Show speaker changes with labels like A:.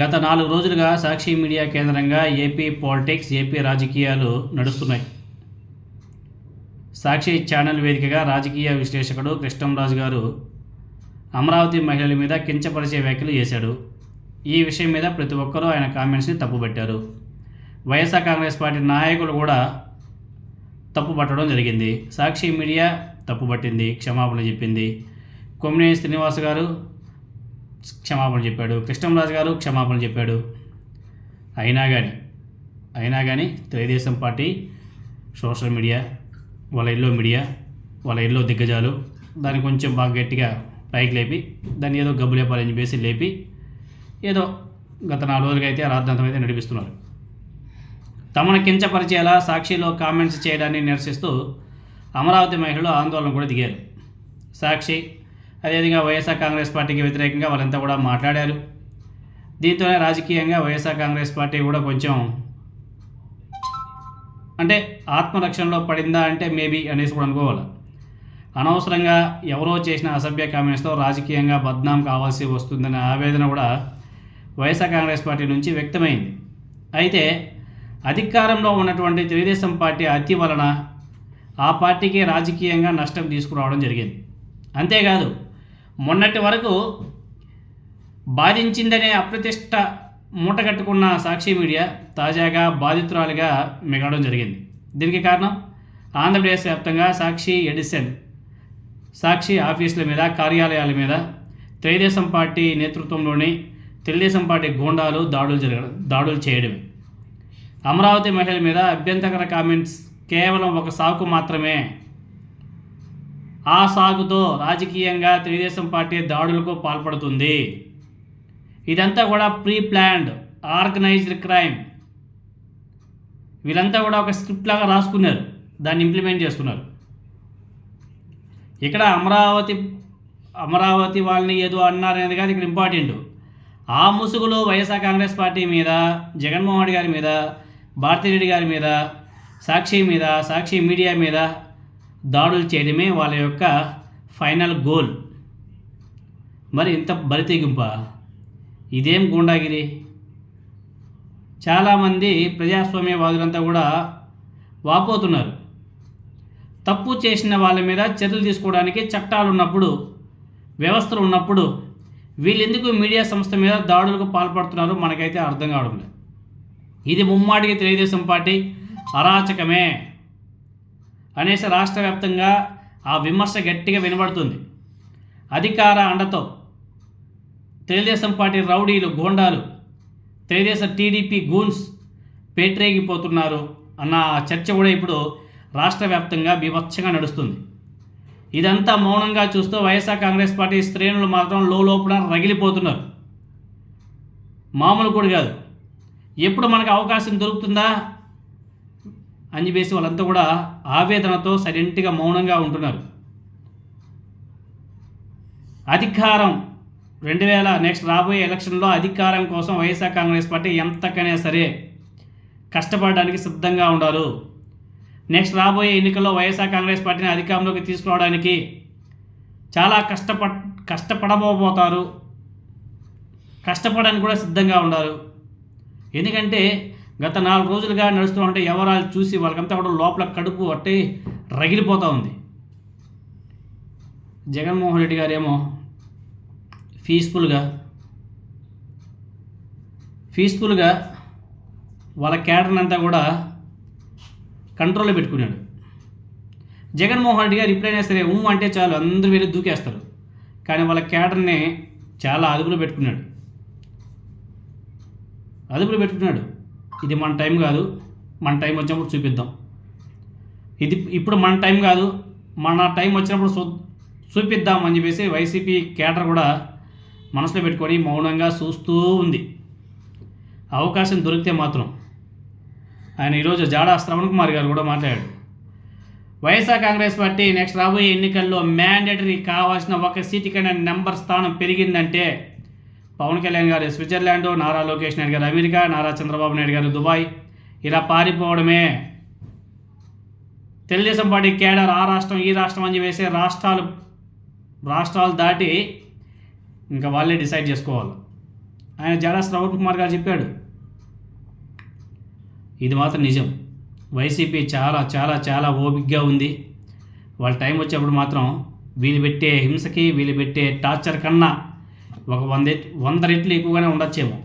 A: గత నాలుగు రోజులుగా సాక్షి మీడియా కేంద్రంగా ఏపీ పాలిటిక్స్ ఏపీ రాజకీయాలు నడుస్తున్నాయి. సాక్షి ఛానల్ వేదికగా రాజకీయ విశ్లేషకుడు కృష్ణంరాజు గారు అమరావతి మహిళల మీద కించపరిచే వ్యాఖ్యలు చేశాడు. ఈ విషయం మీద ప్రతి ఒక్కరూ ఆయన కామెంట్స్ని తప్పుపట్టారు వైఎస్ఆర్ కాంగ్రెస్ పార్టీ నాయకులు కూడా తప్పుపట్టడం జరిగింది. సాక్షి మీడియా తప్పుపట్టింది క్షమాపణ చెప్పింది. కొమ్మినేని శ్రీనివాస్ గారు క్షమాపణ చెప్పాడు. కృష్ణంరాజు గారు క్షమాపణ చెప్పాడు. అయినా కానీ అయినా కానీ తెలుగుదేశం పార్టీ సోషల్ మీడియా వాళ్ళ ఇల్లు మీడియా వాళ్ళ ఇల్లు దిగ్గజాలు దాన్ని కొంచెం బాగా గట్టిగా పైకి లేపి దాన్ని ఏదో గబ్బు లేపాలని చెప్పేసి లేపి ఏదో గత నాలుగు రోజులుగా అయితే రాద్ధాంతం అయితే నడిపిస్తున్నారు. తమను కించపరిచేలా సాక్షిలో కామెంట్స్ చేయడాన్ని నిరసిస్తూ అమరావతి మహిళలు ఆందోళన కూడా దిగారు. సాక్షి అదేవిధంగా వైఎస్ఆర్ కాంగ్రెస్ పార్టీకి వ్యతిరేకంగా వాళ్ళంతా కూడా మాట్లాడారు. దీంతోనే రాజకీయంగా వైఎస్ఆర్ కాంగ్రెస్ పార్టీ కూడా కొంచెం అంటే ఆత్మరక్షణలో పడిందా అంటే మేబీ అనేసి కూడా అనుకోవాలి. అనవసరంగా ఎవరో చేసిన అసభ్య కామెంట్స్తో రాజకీయంగా బద్నాం కావాల్సి వస్తుందనే ఆవేదన కూడా వైఎస్ఆర్ కాంగ్రెస్ పార్టీ నుంచి వ్యక్తమైంది. అయితే అధికారంలో ఉన్నటువంటి తెలుగుదేశం పార్టీ అతి వలన ఆ పార్టీకి రాజకీయంగా నష్టం తీసుకురావడం జరిగింది. అంతేకాదు మొన్నటి వరకు బాధించిందనే అప్రతిష్ట మూటగట్టుకున్న సాక్షి మీడియా తాజాగా బాధితురాలిగా మిగలడం జరిగింది. దీనికి కారణం ఆంధ్రప్రదేశ్ వ్యాప్తంగా సాక్షి ఎడిసన్ సాక్షి ఆఫీసుల మీద కార్యాలయాల మీద తెలుగుదేశం పార్టీ నేతృత్వంలోని తెలుగుదేశం పార్టీ గూండాలు దాడులు జరగడం దాడులు చేయడమే. అమరావతి మహిళల మీద అభ్యంతకర కామెంట్స్ కేవలం ఒక సాకు మాత్రమే ఆ సాగుతో రాజకీయంగా తెలుగుదేశం పార్టీ దాడులకు పాల్పడుతుంది. ఇదంతా కూడా ప్రీ ప్లాన్డ్ ఆర్గనైజ్డ్ క్రైమ్. వీళ్ళంతా కూడా ఒక స్క్రిప్ట్ లాగా రాసుకున్నారు దాన్ని ఇంప్లిమెంట్ చేస్తున్నారు. ఇక్కడ అమరావతి అమరావతి వాళ్ళని ఏదో అన్నారనేది కాదు ఇక్కడ ఇంపార్టెంట్. ఆ ముసుగులో వైఎస్ఆర్ కాంగ్రెస్ పార్టీ మీద జగన్మోహన్ రెడ్డి గారి మీద భారతిరెడ్డి గారి మీద సాక్షి మీద సాక్షి మీడియా మీద దాడులు చేయడమే వాళ్ళ యొక్క ఫైనల్ గోల్. మరి ఇంత బరితెగింప ఇదేం గూండాగిరి? చాలామంది ప్రజాస్వామ్యవాదులంతా కూడా వాపోతున్నారు. తప్పు చేసిన వాళ్ళ మీద చర్యలు తీసుకోవడానికి చట్టాలు ఉన్నప్పుడు వ్యవస్థలు ఉన్నప్పుడు వీళ్ళెందుకు మీడియా సంస్థ మీద దాడులకు పాల్పడుతున్నారో మనకైతే అర్థం కావడం లేదు. ఇది ముమ్మాటికి తెలుగుదేశం పార్టీ అరాచకమే. అనేసి రాష్ట్ర వ్యాప్తంగా ఆ విమర్శ గట్టిగా వినబడుతుంది. అధికార అండతో తెలుగుదేశం పార్టీ రౌడీలు గోండాలు తెలుగుదేశం టీడీపీ గూన్స్ పేట్రేగిపోతున్నారు అన్న చర్చ కూడా ఇప్పుడు రాష్ట్ర వ్యాప్తంగా బీభత్సంగా నడుస్తుంది. ఇదంతా మౌనంగా చూస్తూ వైఎస్ఆర్ కాంగ్రెస్ పార్టీ శ్రేణులు మాత్రం లోపల రగిలిపోతున్నారు. మామూలు కూడా కాదు. ఎప్పుడు మనకు అవకాశం దొరుకుతుందా? అని చెప్పేసి వాళ్ళంతా కూడా ఆవేదనతో సైలెంట్గా మౌనంగా ఉంటున్నారు. అధికారం రెండు వేల నెక్స్ట్ రాబోయే ఎలక్షన్లో అధికారం కోసం వైఎస్ఆర్ కాంగ్రెస్ పార్టీ ఎంతకనే సరే కష్టపడడానికి సిద్ధంగా ఉండారు నెక్స్ట్ రాబోయే ఎన్నికల్లో వైఎస్ఆర్ కాంగ్రెస్ పార్టీని అధికారంలోకి తీసుకురావడానికి చాలా కష్టప కష్టపడబోతారు కష్టపడడానికి కూడా సిద్ధంగా ఉండాలి. ఎందుకంటే గత నాలుగు రోజులుగా నడుస్తూ ఉంటే ఎవరాలు చూసి వాళ్ళకంతా కూడా లోపల కడుపు అట్టే రగిలిపోతూ ఉంది. జగన్మోహన్ రెడ్డి గారేమో పీస్ఫుల్గా పీస్ఫుల్గా వాళ్ళ క్యాడర్ని అంతా కూడా కంట్రోల్లో పెట్టుకున్నాడు. జగన్మోహన్ రెడ్డి గారు ఎప్పుడైనా సరే ఉమ్ అంటే చాలు అందరూ వెళ్ళి దూకేస్తారు. కానీ వాళ్ళ క్యాడర్ని చాలా అదుపులో పెట్టుకున్నాడు. అదుపులో పెట్టుకున్నాడు. ఇది మన టైం కాదు. మన టైం వచ్చినప్పుడు చూపిద్దాం. ఇది ఇప్పుడు మన టైం కాదు. మన టైం వచ్చినప్పుడు చూ చూపిద్దాం అని చెప్పేసి వైసీపీ కేటర్ కూడా మనసులో పెట్టుకొని మౌనంగా చూస్తూ ఉంది. అవకాశం దొరికితే మాత్రం. ఆయన ఈరోజు జాడా శ్రవణ్ కుమార్ గారు కూడా మాట్లాడాడు. వైఎస్ఆర్ కాంగ్రెస్ పార్టీ నెక్స్ట్ రాబోయే ఎన్నికల్లో మ్యాండేటరీ కావాల్సిన ఒక సీటు కన్నా నెంబర్ స్థానం పెరిగిందంటే పవన్ కళ్యాణ్ గారు స్విట్జర్లాండ్ నారా లోకేష్ నాయుడు గారు అమెరికా నారా చంద్రబాబు నాయుడు గారు దుబాయ్. ఇలా పారిపోవడమే. తెలుగుదేశం పార్టీ కేడర్ ఆ రాష్ట్రం ఈ రాష్ట్రం అని చెప్పేసి రాష్ట్రాలు రాష్ట్రాలు దాటి ఇంకా వాళ్ళే డిసైడ్ చేసుకోవాలి. ఆయన జాడా రవణ్ కుమార్ గారు చెప్పాడు. ఇది మాత్రం నిజం. వైసీపీ చాలా చాలా చాలా ఓపిక్గా ఉంది. వాళ్ళ టైం వచ్చేప్పుడు మాత్రం వీళ్ళు పెట్టే హింసకి వీళ్ళు పెట్టే టార్చర్ కన్నా ఒక వంద వంద రెట్లు ఎక్కువగానే ఉండొచ్చేమో.